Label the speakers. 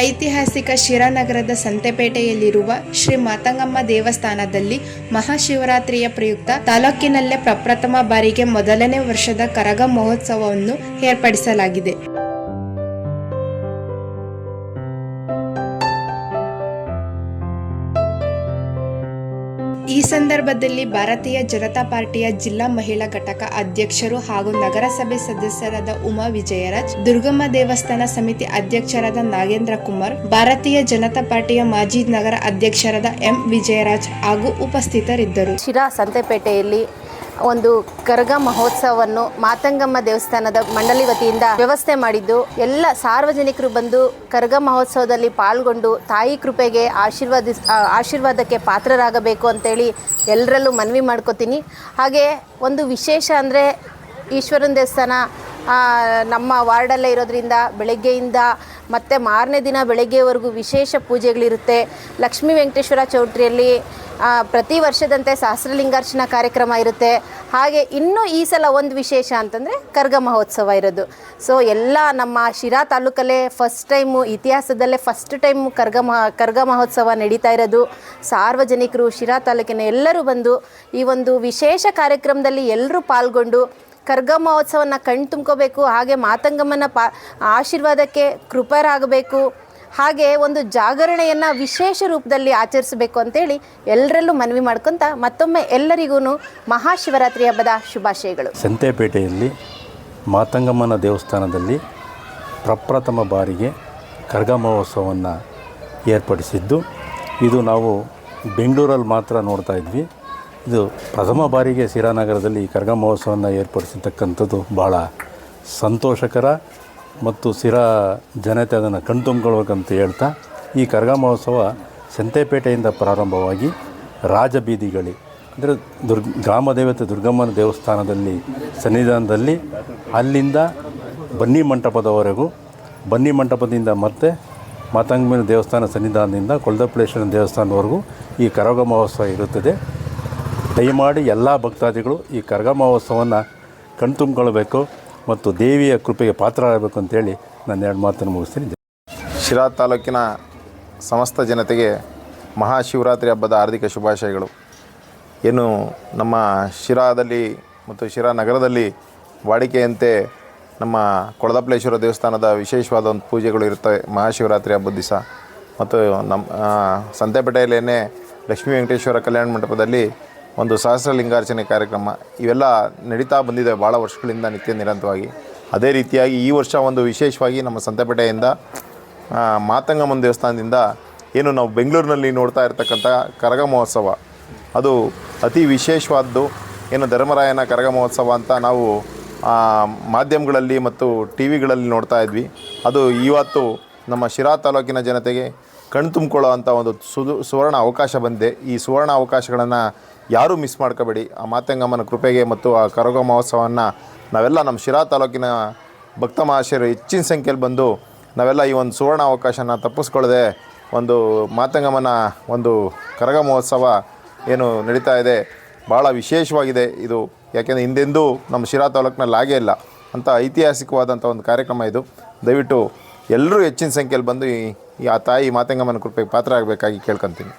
Speaker 1: ಐತಿಹಾಸಿಕ ಶಿರಾನಗರದ ಸಂತೆಪೇಟೆಯಲ್ಲಿರುವ ಶ್ರೀ ಮಾತಂಗಮ್ಮ ದೇವಸ್ಥಾನದಲ್ಲಿ ಮಹಾಶಿವರಾತ್ರಿಯ ಪ್ರಯುಕ್ತ ತಾಲೂಕಿನಲ್ಲೇ ಪ್ರಪ್ರಥಮ ಬಾರಿಗೆ ಮೊದಲನೇ ವರ್ಷದ ಕರಗ ಮಹೋತ್ಸವವನ್ನು ಏರ್ಪಡಿಸಲಾಗಿದೆ. ಈ ಸಂದರ್ಭದಲ್ಲಿ ಭಾರತೀಯ ಜನತಾ ಪಾರ್ಟಿಯ ಜಿಲ್ಲಾ ಮಹಿಳಾ ಘಟಕ ಅಧ್ಯಕ್ಷರು ಹಾಗೂ ನಗರಸಭೆ ಸದಸ್ಯರಾದ ಉಮಾ ವಿಜಯರಾಜ್, ದುರ್ಗಮ್ಮ ದೇವಸ್ಥಾನ ಸಮಿತಿ ಅಧ್ಯಕ್ಷರಾದ ನಾಗೇಂದ್ರ ಕುಮಾರ್, ಭಾರತೀಯ ಜನತಾ ಪಾರ್ಟಿಯ ಮಾಜಿ ನಗರ ಅಧ್ಯಕ್ಷರಾದ ಎಂ ವಿಜಯರಾಜ್ ಹಾಗೂ ಉಪಸ್ಥಿತರಿದ್ದರು.
Speaker 2: ಶಿರಾ ಸಂತೆಪೇಟೆಯಲ್ಲಿ ಒಂದು ಕರಗ ಮಹೋತ್ಸವವನ್ನು ಮಾತಂಗಮ್ಮ ದೇವಸ್ಥಾನದ ಮಂಡಳಿ ವತಿಯಿಂದ ವ್ಯವಸ್ಥೆ ಮಾಡಿದ್ದು, ಎಲ್ಲ ಸಾರ್ವಜನಿಕರು ಬಂದು ಕರಗ ಮಹೋತ್ಸವದಲ್ಲಿ ಪಾಲ್ಗೊಂಡು ತಾಯಿ ಕೃಪೆಗೆ ಆಶೀರ್ವಾದ ಆಶೀರ್ವಾದಕ್ಕೆ ಪಾತ್ರರಾಗಬೇಕು ಅಂತೇಳಿ ಎಲ್ಲರಲ್ಲೂ ಮನವಿ ಮಾಡ್ಕೋತೀನಿ. ಹಾಗೆ ಒಂದು ವಿಶೇಷ ಅಂದರೆ ಈಶ್ವರನ ದೇವಸ್ಥಾನ ನಮ್ಮ ವಾರ್ಡಲ್ಲೇ ಇರೋದ್ರಿಂದ ಬೆಳಗ್ಗೆಯಿಂದ ಮತ್ತು ಮಾರನೇ ದಿನ ಬೆಳಗ್ಗೆವರೆಗೂ ವಿಶೇಷ ಪೂಜೆಗಳಿರುತ್ತೆ. ಲಕ್ಷ್ಮೀ ವೆಂಕಟೇಶ್ವರ ಚೌಟ್ರಿಯಲ್ಲಿ ಪ್ರತಿ ವರ್ಷದಂತೆ ಸಹಸ್ರಲಿಂಗಾರ್ಚನ ಕಾರ್ಯಕ್ರಮ ಇರುತ್ತೆ. ಹಾಗೆ ಇನ್ನೂ ಈ ಸಲ ಒಂದು ವಿಶೇಷ ಅಂತಂದರೆ ಕರ್ಗ ಮಹೋತ್ಸವ ಇರೋದು. ಸೊ ಎಲ್ಲ ನಮ್ಮ ಶಿರಾ ತಾಲೂಕಲ್ಲೇ ಫಸ್ಟ್ ಟೈಮು ಇತಿಹಾಸದಲ್ಲೇ ಫಸ್ಟ್ ಟೈಮು ಕರ್ಗ ಮಹ, ಕರ್ಗ ಮಹೋತ್ಸವ ನಡೀತಾ ಇರೋದು. ಸಾರ್ವಜನಿಕರು, ಶಿರಾ ತಾಲೂಕಿನ ಎಲ್ಲರೂ ಬಂದು ಈ ಒಂದು ವಿಶೇಷ ಕಾರ್ಯಕ್ರಮದಲ್ಲಿ ಎಲ್ಲರೂ ಪಾಲ್ಗೊಂಡು ಕರ್ಗ ಮಹೋತ್ಸವನ ಕಣ್ ತುಂಬ್ಕೋಬೇಕು, ಹಾಗೆ ಮಾತಂಗಮ್ಮನ ಪಾ, ಆಶೀರ್ವಾದಕ್ಕೆ ಕೃಪರಾಗಬೇಕು. ಹಾಗೆ ಒಂದು ಜಾಗರಣೆಯನ್ನು ವಿಶೇಷ ರೂಪದಲ್ಲಿ ಆಚರಿಸಬೇಕು ಅಂತೇಳಿ ಎಲ್ಲರಲ್ಲೂ ಮನವಿ ಮಾಡ್ಕೊತ ಮತ್ತೊಮ್ಮೆ ಎಲ್ಲರಿಗೂ ಮಹಾಶಿವರಾತ್ರಿ ಹಬ್ಬದ ಶುಭಾಶಯಗಳು.
Speaker 3: ಸಂತೆಪೇಟೆಯಲ್ಲಿ ಮಾತಂಗಮ್ಮನ ದೇವಸ್ಥಾನದಲ್ಲಿ ಪ್ರಪ್ರಥಮ ಬಾರಿಗೆ ಕರ್ಗ ಮಹೋತ್ಸವವನ್ನು ಏರ್ಪಡಿಸಿದ್ದು, ಇದು ನಾವು ಬೆಂಗಳೂರಲ್ಲಿ ಮಾತ್ರ ನೋಡ್ತಾ ಇದ್ವಿ. ಇದು ಪ್ರಥಮ ಬಾರಿಗೆ ಸಿರಾನಗರದಲ್ಲಿ ಕರ್ಗ ಮಹೋತ್ಸವವನ್ನು ಏರ್ಪಡಿಸಿರ್ತಕ್ಕಂಥದ್ದು ಭಾಳ ಸಂತೋಷಕರ ಮತ್ತು ಸಿರಾ ಜನತೆ ಅದನ್ನು ಕಣ್ತುಂಬ್ಕೊಳ್ಬೇಕಂತ ಹೇಳ್ತಾ, ಈ ಕರಗ ಮಹೋತ್ಸವ ಸಂತೆಪೇಟೆಯಿಂದ ಪ್ರಾರಂಭವಾಗಿ ರಾಜಬೀದಿಗಳಿ, ಅಂದರೆ ದುರ್ಗ ಗ್ರಾಮ ದೇವತೆ ದುರ್ಗಮ್ಮನ ದೇವಸ್ಥಾನದಲ್ಲಿ, ಸನ್ನಿಧಾನದಲ್ಲಿ, ಅಲ್ಲಿಂದ ಬನ್ನಿ ಮಂಟಪದವರೆಗೂ, ಬನ್ನಿ ಮಂಟಪದಿಂದ ಮತ್ತೆ ಮಾತಂಗಮ್ಮನ ದೇವಸ್ಥಾನ ಸನ್ನಿಧಾನದಿಂದ ಕೊಳದಪ್ಪಳೇಶ್ವರನ ದೇವಸ್ಥಾನದವರೆಗೂ ಈ ಕರಗ ಮಹೋತ್ಸವ ಇರುತ್ತದೆ. ದಯಮಾಡಿ ಎಲ್ಲ ಭಕ್ತಾದಿಗಳು ಈ ಕರಗ ಮಹೋತ್ಸವವನ್ನು ಕಣ್ತುಂಬ್ಕೊಳ್ಬೇಕು ಮತ್ತು ದೇವಿಯ ಕೃಪೆಗೆ ಪಾತ್ರರಾಗಬೇಕು ಅಂತೇಳಿ ನಾನು ಎರಡು ಮಾತನ್ನು ಮುಗಿಸ್ತೀನಿ.
Speaker 4: ಶಿರಾ ತಾಲೂಕಿನ ಸಮಸ್ತ ಜನತೆಗೆ ಮಹಾಶಿವರಾತ್ರಿ ಹಬ್ಬದ ಹಾರ್ದಿಕ ಶುಭಾಶಯಗಳು. ಏನು ನಮ್ಮ ಶಿರಾದಲ್ಲಿ ಮತ್ತು ಶಿರಾ ನಗರದಲ್ಲಿ ವಾಡಿಕೆಯಂತೆ ನಮ್ಮ ಕೊಳದಪ್ಲೇಶ್ವರ ದೇವಸ್ಥಾನದ ವಿಶೇಷವಾದ ಒಂದು ಪೂಜೆಗಳು ಇರ್ತವೆ ಮಹಾಶಿವರಾತ್ರಿ ಹಬ್ಬದ ದಿವಸ. ಮತ್ತು ನಮ್ಮ ಸಂತೆಪೇಟೆಯಲ್ಲೇನೆ ಲಕ್ಷ್ಮೀ ವೆಂಕಟೇಶ್ವರ ಕಲ್ಯಾಣ ಮಂಟಪದಲ್ಲಿ ಒಂದು ಸಹಸ್ರಲಿಂಗಾರ್ಚನೆ ಕಾರ್ಯಕ್ರಮ ಇವೆಲ್ಲ ನಡೀತಾ ಬಂದಿದೆ ಭಾಳ ವರ್ಷಗಳಿಂದ ನಿತ್ಯ ನಿರಂತರವಾಗಿ. ಅದೇ ರೀತಿಯಾಗಿ ಈ ವರ್ಷ ಒಂದು ವಿಶೇಷವಾಗಿ ನಮ್ಮ ಸಂತೆಪೇಟೆಯಿಂದ ಮಾತಂಗಮ್ಮನ ದೇವಸ್ಥಾನದಿಂದ ಏನು ನಾವು ಬೆಂಗಳೂರಿನಲ್ಲಿ ನೋಡ್ತಾ ಇರ್ತಕ್ಕಂಥ ಕರಗ ಮಹೋತ್ಸವ. ಅದು ಅತಿ ವಿಶೇಷವಾದ್ದು. ಏನು ಧರ್ಮರಾಯನ ಕರಗ ಮಹೋತ್ಸವ ಅಂತ ನಾವು ಮಾಧ್ಯಮಗಳಲ್ಲಿ ಮತ್ತು ಟಿ ವಿಗಳಲ್ಲಿ ನೋಡ್ತಾ ಇದ್ವಿ. ಅದು ಇವತ್ತು ನಮ್ಮ ಶಿರಾ ತಾಲೂಕಿನ ಜನತೆಗೆ ಕಣ್ ತುಂಬಿಕೊಳ್ಳೋ ಅಂಥ ಒಂದು ಸುದು, ಸುವರ್ಣ ಅವಕಾಶ ಬಂದಿದೆ. ಈ ಸುವರ್ಣ ಅವಕಾಶಗಳನ್ನು ಯಾರೂ ಮಿಸ್ ಮಾಡ್ಕೋಬೇಡಿ. ಆ ಮಾತಂಗಮ್ಮನ ಕೃಪೆಗೆ ಮತ್ತು ಆ ಕರಗ ಮಹೋತ್ಸವವನ್ನು ನಾವೆಲ್ಲ ನಮ್ಮ ಶಿರಾ ತಾಲೂಕಿನ ಭಕ್ತ ಮಹಾಶಯರು ಹೆಚ್ಚಿನ ಸಂಖ್ಯೆಯಲ್ಲಿ ಬಂದು ನಾವೆಲ್ಲ ಈ ಒಂದು ಸುವರ್ಣ ಅವಕಾಶನ ತಪ್ಪಿಸ್ಕೊಳ್ಳದೆ ಒಂದು ಮಾತಂಗಮ್ಮನ ಒಂದು ಕರಗ ಮಹೋತ್ಸವ ಏನು ನಡೀತಾ ಇದೆ. ಭಾಳ ವಿಶೇಷವಾಗಿದೆ ಇದು. ಯಾಕೆಂದರೆ ಹಿಂದೆಂದೂ ನಮ್ಮ ಶಿರಾ ತಾಲೂಕಿನಲ್ಲಿ ಆಗೇ ಇಲ್ಲ. ಅಂತ ಐತಿಹಾಸಿಕವಾದಂಥ ಒಂದು ಕಾರ್ಯಕ್ರಮ ಇದು. ದಯವಿಟ್ಟು ಎಲ್ಲರೂ ಹೆಚ್ಚಿನ ಸಂಖ್ಯೆಯಲ್ಲಿ ಬಂದು ಈ ಆ ತಾಯಿ ಮಾತಂಗಮ್ಮನ ಕೃಪೆಗೆ ಪಾತ್ರ ಆಗಬೇಕಾಗಿ ಕೇಳ್ಕೊತೀನಿ.